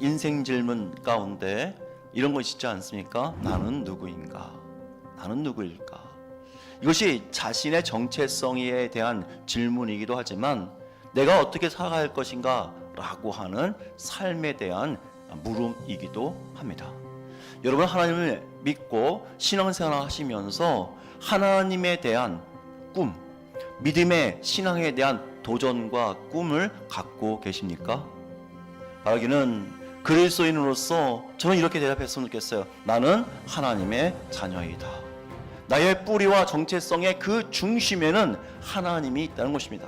인생 질문 가운데 이런 것이 있지 않습니까? 나는 누구인가? 나는 누구일까? 이것이 자신의 정체성에 대한 질문이기도 하지만 내가 어떻게 살아갈 것인가? 라고 하는 삶에 대한 물음이기도 합니다. 여러분 하나님을 믿고 신앙생활 하시면서 하나님에 대한 꿈, 믿음의 신앙에 대한 도전과 꿈을 갖고 계십니까? 바라기는 그리스도인으로서 저는 이렇게 대답했으면 좋겠어요. 나는 하나님의 자녀이다. 나의 뿌리와 정체성의 그 중심에는 하나님이 있다는 것입니다.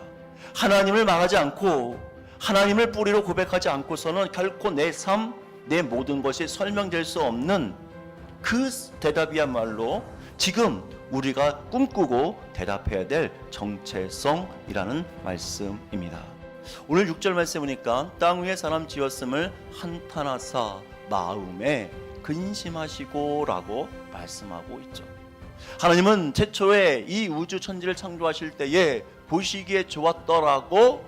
하나님을 말하지 않고 하나님을 뿌리로 고백하지 않고서는 결코 내 삶, 내 모든 것이 설명될 수 없는 그 대답이야말로 지금 우리가 꿈꾸고 대답해야 될 정체성이라는 말씀입니다. 오늘 6절 말씀 보니까 땅 위에 사람 지었음을 한탄하사 마음에 근심하시고라고 말씀하고 있죠. 하나님은 최초에 이 우주 천지를 창조하실 때에 보시기에 좋았더라고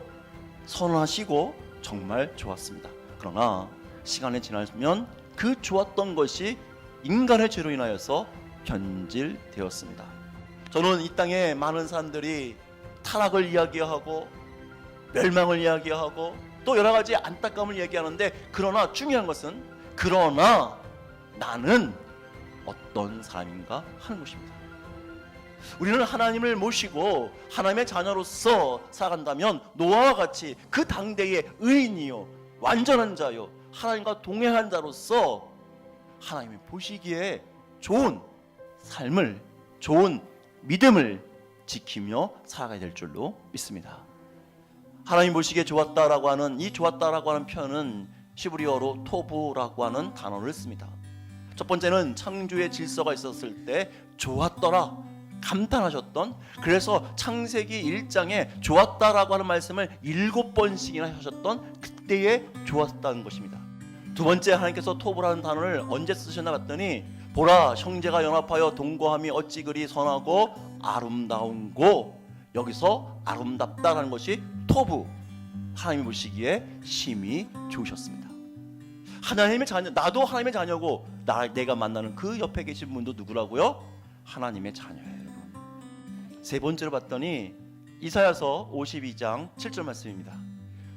선언하시고 정말 좋았습니다. 그러나 시간이 지나면 그 좋았던 것이 인간의 죄로 인하여서 변질되었습니다. 저는 이 땅에 많은 사람들이 타락을 이야기하고 멸망을 이야기하고 또 여러 가지 안타까움을 얘기하는데 그러나 중요한 것은 그러나 나는 어떤 사람인가 하는 것입니다. 우리는 하나님을 모시고 하나님의 자녀로서 살아간다면 노아와 같이 그 당대의 의인이요 완전한 자요 하나님과 동행한 자로서 하나님이 보시기에 좋은 삶을 좋은 믿음을 지키며 살아가야 될 줄로 믿습니다. 하나님 보시기에 좋았다라고 하는 이 좋았다라고 하는 표현은 시브리어로 토부라고 하는 단어를 씁니다. 첫 번째는 창조의 질서가 있었을 때 좋았더라 감탄하셨던 그래서 창세기 1장에 좋았다라고 하는 말씀을 일곱 번씩이나 하셨던 그때에 좋았다는 것입니다. 두 번째 하나님께서 토부라는 단어를 언제 쓰셨나 봤더니 보라 형제가 연합하여 동거함이 어찌 그리 선하고 아름다운고 여기서 아름답다라는 것이 토부 하나님이 보시기에 심히 좋으셨습니다. 하나님의 자녀 나도 하나님의 자녀고 나 내가 만나는 그 옆에 계신 분도 누구라고요? 하나님의 자녀예요, 여러분. 세 번째로 봤더니 이사야서 52장 7절 말씀입니다.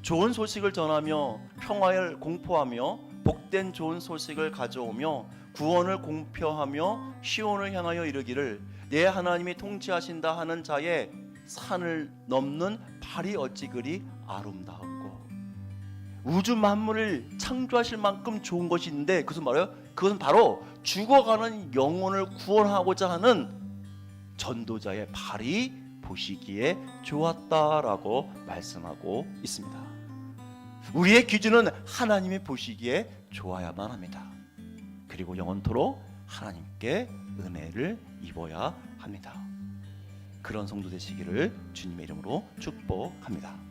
좋은 소식을 전하며 평화를 공포하며 복된 좋은 소식을 가져오며 구원을 공표하며 시온을 향하여 이르기를 내 하나님이 통치하신다 하는 자의 산을 넘는 발이 어찌 그리 아름다웠고 우주 만물을 창조하실 만큼 좋은 것이 있는데 그것은 말이에요. 그것은 바로 죽어가는 영혼을 구원하고자 하는 전도자의 발이 보시기에 좋았다라고 말씀하고 있습니다. 우리의 기준은 하나님이 보시기에 좋아야만 합니다. 그리고 영원토록 하나님께 은혜를 입어야 합니다. 그런 성도 되시기를 주님의 이름으로 축복합니다.